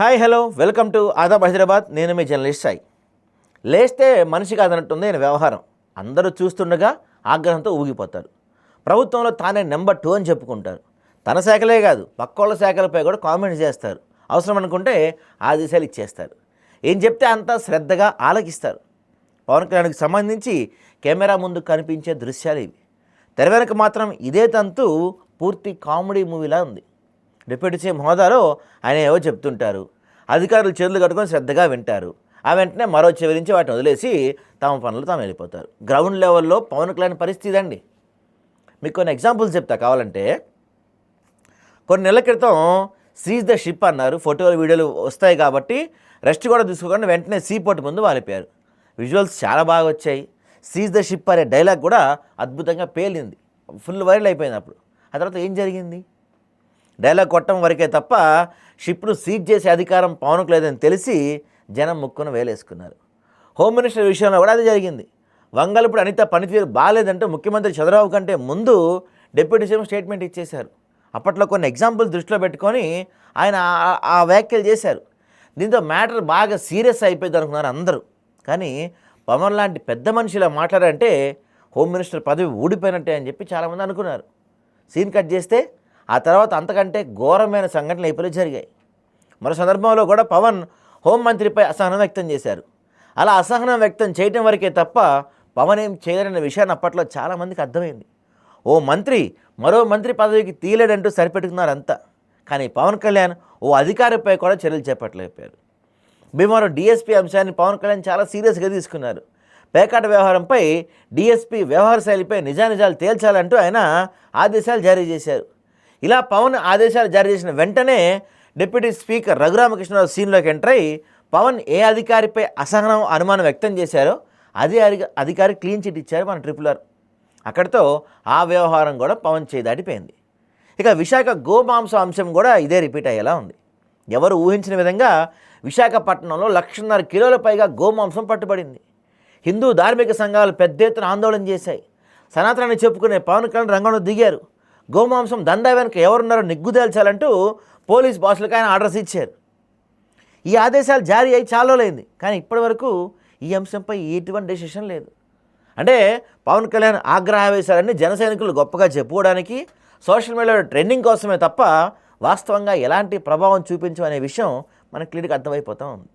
Hi hello welcome to Aadab Hyderabad. నేను మీ journalist Sai. లేస్తే మనిషి కాదన్నట్టుంది నేను వ్యవహారం. అందరూ చూస్తుండగా ఆగ్రహంతో ఊగిపోతారు. ప్రభుత్వంలో తానే నెంబర్ టూ అని చెప్పుకుంటారు. తన శాఖలే కాదు పక్కోళ్ళ శాఖలపై కూడా కామెంట్స్ చేస్తారు. అవసరం అనుకుంటే ఆదేశాలు ఇచ్చేస్తారు. ఏం చెప్తే అంతా శ్రద్ధగా ఆలకిస్తారు. పవన్ కళ్యాణ్కి సంబంధించి కెమెరా ముందు కనిపించే దృశ్యాలు ఇవి. తెర వెనక మాత్రం ఇదే తంతు పూర్తి కామెడీ మూవీలా ఉంది. డిప్యూటీ సీఎం హోదాలో ఆయన ఏవో చెప్తుంటారు. అధికారులు చేతులు కట్టుకొని శ్రద్ధగా వింటారు. ఆ వెంటనే మరో చివరించి వాటిని వదిలేసి తమ పనులు తాము వెళ్ళిపోతారు. గ్రౌండ్ లెవెల్లో పవన్ కళ్యాణ్ పరిస్థితి అండి మీకు కొన్ని ఎగ్జాంపుల్స్ చెప్తా కావాలంటే కొన్ని నెలల క్రితం సీజ్ ద షిప్ అన్నారు. ఫోటోలు వీడియోలు వస్తాయి కాబట్టి రెస్ట్ కూడా తీసుకోకుండా వెంటనే సీ పోర్ట్ ముందు వాలిపోయారు విజువల్స్ చాలా బాగా వచ్చాయి. సీజ్ ద షిప్ అనే డైలాగ్ కూడా అద్భుతంగా పేలింది. ఫుల్ వైరల్ అయిపోయింది అప్పుడు. ఆ తర్వాత ఏం జరిగింది? డైలాగ్ కొట్టడం వరకే తప్ప షిప్ను సీజ్ చేసే అధికారం పవన్కు లేదని తెలిసి జనం ముక్కును వేలేసుకున్నారు. హోమ్ మినిస్టర్ విషయంలో కూడా అది జరిగింది. వంగలపూడి అనిత పనితీరు బాగాలేదంటే ముఖ్యమంత్రి చంద్రబాబు కంటే ముందు డిప్యూటీ సీఎం స్టేట్మెంట్ ఇచ్చేశారు. అప్పట్లో కొన్ని ఎగ్జాంపుల్స్ దృష్టిలో పెట్టుకొని ఆయన ఆ- ఆ వ్యాఖ్యలు చేశారు. దీంతో మ్యాటర్ బాగా సీరియస్ అయిపోయింది అనుకున్నారు అందరూ. కానీ పవన్ లాంటి పెద్ద మనిషి ఇలా మాట్లాడారంటే హోమ్ మినిస్టర్ పదవి ఊడిపోయినట్టే అని చెప్పి చాలామంది అనుకున్నారు. సీన్ కట్ చేస్తే ఆ తర్వాత అంతకంటే ఘోరమైన సంఘటనలు అయిపోయి జరిగాయి. మరో సందర్భంలో కూడా పవన్ హోంమంత్రిపై అసహనం వ్యక్తం చేశారు. అలా అసహనం వ్యక్తం చేయటం వరకే తప్ప పవన్ ఏం చేయలేదన్న విషయాన్ని అప్పట్లో చాలామందికి అర్థమైంది. ఓ మంత్రి మరో మంత్రి పదవికి తీయలేడంటూ సరిపెట్టుకున్నారు అంతా కానీ పవన్ కళ్యాణ్ ఓ అధికారిపై కూడా చర్యలు చేపట్టలేకపోయారు. భీమవరం డిఎస్పీ అంశాన్ని పవన్ కళ్యాణ్ చాలా సీరియస్గా తీసుకున్నారు. పేకాట వ్యవహారంపై డీఎస్పీ వ్యవహార శైలిపై నిజానిజాలు తేల్చాలంటూ ఆయన ఆదేశాలు జారీ చేశారు. ఇలా పవన్ ఆదేశాలు జారీ చేసిన వెంటనే డిప్యూటీ స్పీకర్ రఘురామకృష్ణరావు సీన్లోకి ఎంటర్ అయి పవన్ ఏ అధికారిపై అసహనం అనుమానం వ్యక్తం చేశారో అదే అధిక- అధికారి క్లీన్ చిట్ ఇచ్చారు మన ట్రిపుల్ ఆర్. అక్కడితో ఆ వ్యవహారం కూడా పవన్ చేయి దాటిపోయింది. ఇక విశాఖ గోమాంస అంశం కూడా ఇదే రిపీట్ అయ్యేలా ఉంది. ఎవరు ఊహించిన విధంగా విశాఖపట్నంలో లక్షన్నర కిలోల పైగా గోమాంసం పట్టుబడింది. హిందూ ధార్మిక సంఘాలు పెద్ద ఎత్తున ఆందోళన చేశాయి. సనాతనాన్ని చెప్పుకునే పవన్ కళ్యాణ్ రంగంలో దిగారు. గోమాంసం దందా వెనుక ఎవరున్నారో నిగ్గు తేల్చాలంటూ పోలీస్ బాసులకు ఆయన ఆర్డర్స్ ఇచ్చారు. ఈ ఆదేశాలు జారీ అయి చాలా రోజులైంది కానీ ఇప్పటివరకు ఈ అంశంపై ఎటువంటి డెసిషన్ లేదు. అంటే పవన్ కళ్యాణ్ ఆగ్రహావేశాలన్నీ జన సైనికులు గొప్పగా చెప్పుకోవడానికి సోషల్ మీడియాలో ట్రెండింగ్ కోసమే తప్ప వాస్తవంగా ఎలాంటి ప్రభావం చూపించమనే విషయం మనకు క్లియర్గా అర్థమైపోతూ ఉంది.